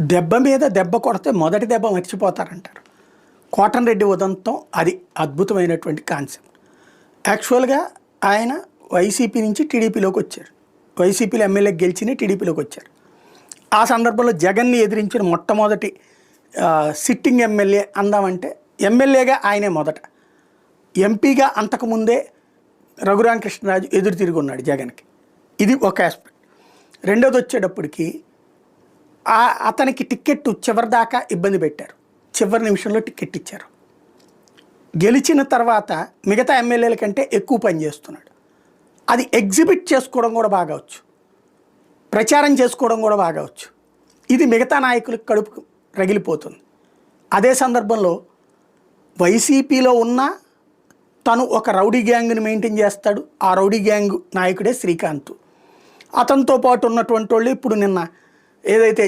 దెబ్బ మీద దెబ్బ కొడితే మొదటి దెబ్బ మర్చిపోతారంటారు. కోటంరెడ్డి ఉదంతం అది అద్భుతమైనటువంటి కాన్సెప్ట్. యాక్చువల్గా ఆయన వైసీపీ నుంచి టీడీపీలోకి వచ్చారు. వైసీపీలో ఎమ్మెల్యే గెలిచిన టీడీపీలోకి వచ్చారు. ఆ సందర్భంలో జగన్ని ఎదిరించిన మొట్టమొదటి సిట్టింగ్ ఎమ్మెల్యే అందామంటే ఎమ్మెల్యేగా ఆయనే మొదట. ఎంపీగా అంతకుముందే రఘురామకృష్ణరాజు ఎదురు తిరిగి ఉన్నాడు జగన్కి. ఇది ఒక ఆస్పెక్ట్ రెండోది వచ్చేటప్పటికి అతనికి టిక్కెట్ చివరి దాకా ఇబ్బంది పెట్టారు. చివరి నిమిషంలో టిక్కెట్ ఇచ్చారు. గెలిచిన తర్వాత మిగతా ఎమ్మెల్యేల కంటే ఎక్కువ పని చేస్తున్నాడు. అది ఎగ్జిబిట్ చేసుకోవడం కూడా బాగా వచ్చు ప్రచారం చేసుకోవడం కూడా బాగా వచ్చు ఇది మిగతా నాయకులకు కడుపు రగిలిపోతుంది. అదే సందర్భంలో వైసీపీలో ఉన్న తను ఒక రౌడీ గ్యాంగ్ని మెయింటైన్ చేస్తాడు. ఆ రౌడీ గ్యాంగ్ నాయకుడే శ్రీకాంత్. అతనితో పాటు ఉన్నటువంటి వాళ్ళు ఇప్పుడు నిన్న ఏదైతే